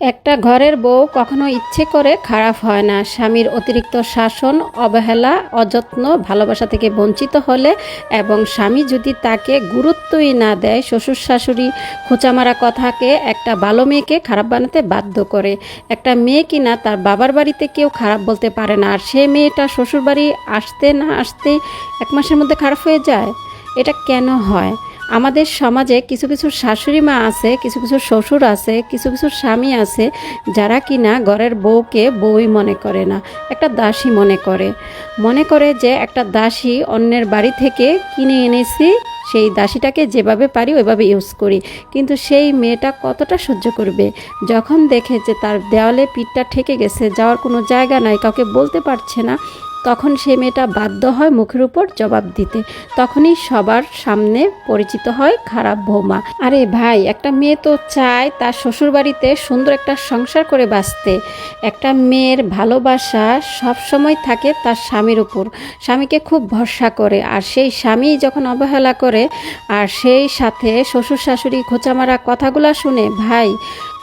একটা ঘরের বউ কখনো ইচ্ছে করে খারাপ হয় না। স্বামীর অতিরিক্ত শাসন, অবহেলা, অযত্ন, ভালোবাসা থেকে বঞ্চিত হলে এবং স্বামী যদি তাকে গুরুত্বই না দেয় শ্বশুর শাশুড়ি খোঁচামারা কথাকে একটা ভালো মেয়েকে খারাপ বানাতে বাধ্য করে। একটা মেয়ে কিনা তার বাবার বাড়িতে কেউ খারাপ বলতে পারে না। আর সে মেয়েটা শ্বশুর বাড়ি আসতে না আসতে এক মাসের মধ্যে খারাপ হয়ে যায়? এটা কেন হয়? আমাদের সমাজে কিছু কিছু শাশুড়ি মা আছে, কিছু কিছু শ্বশুর আছে, কিছু কিছু স্বামী আছে যারা কিনা ঘরের বউকে বউই মনে করে না, একটা দাসী মনে করে। মনে করে যে একটা দাসী অন্যের বাড়ি থেকে কিনে এনেছি, সেই দাসীটাকে যেভাবে পারি ওইভাবে ইউজ করি। কিন্তু সেই মেয়েটা কতটা সহ্য করবে? যখন দেখে যে তার দেওয়ালে পিঠটা ঠেকে গেছে, যাওয়ার কোনো জায়গা নাই, কাউকে বলতে পারছে না তখন সে মেয়েটা বাধ্য হয় মুখের উপর জবাব দিতে। তখনই সবার সামনে পরিচিত হয় খারাপ বৌমা। আরে ভাই, একটা মেয়ে তো চায় তার শ্বশুর বাড়িতে সুন্দর একটা সংসার করে বাঁচতে। একটা মেয়ের ভালোবাসা সব সময় থাকে তার স্বামীর উপর। স্বামীকে খুব ভরসা করে, আর সেই স্বামী যখন অবহেলা করে, আর সেই সাথে শ্বশুর শাশুড়ি খোঁচামারা কথাগুলা শুনে, ভাই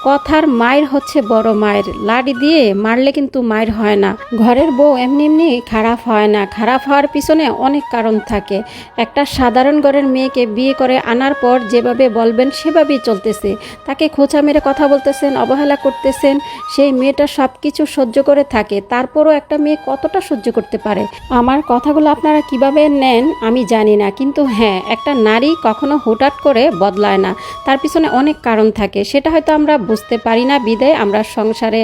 কথার মায়ের হচ্ছে বড় মায়ের। লাড়ি দিয়ে মারলে কিন্তু মায়ের হয় না। ঘরের বউ এমনি এমনি খারাপ হয় না। খারাপ হওয়ার পিছনে অনেক কারণ থাকে। একটা সাধারণ ঘরের মেয়েকে বিয়ে করে আনার পর যেভাবে বলবেন সেভাবেই চলতেছে। তাকে খোঁচা মেরে কথা বলতেছেন, অবহেলা করতেছেন। সেই মেয়েটা সব কিছু সহ্য করে থাকে। তারপরও একটা মেয়ে কতটা সহ্য করতে পারে? আমার কথাগুলো আপনারা কীভাবে নেন আমি জানি না। কিন্তু হ্যাঁ একটা নারী কখনো হুটহাট করে বদলায় না। তার পিছনে অনেক কারণ থাকে। সেটা হয়তো আমরা বুঝতে পারি না বিদায় আমরা সংসারে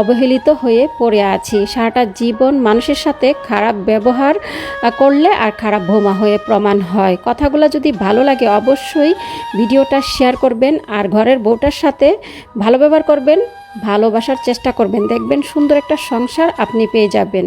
অবহেলিত হয়ে পড়ে আছি। সারাটা জীবন মানুষের সাথে খারাপ ব্যবহার করলে আর খারাপ ভোমা হয়ে প্রমাণ হয়। কথাগুলো যদি ভালো লাগে অবশ্যই ভিডিওটা শেয়ার করবেন আর ঘরের বউটার সাথে ভালো ব্যবহার করবেন, ভালোবাসার চেষ্টা করবেন। দেখবেন সুন্দর একটা সংসার আপনি পেয়ে যাবেন।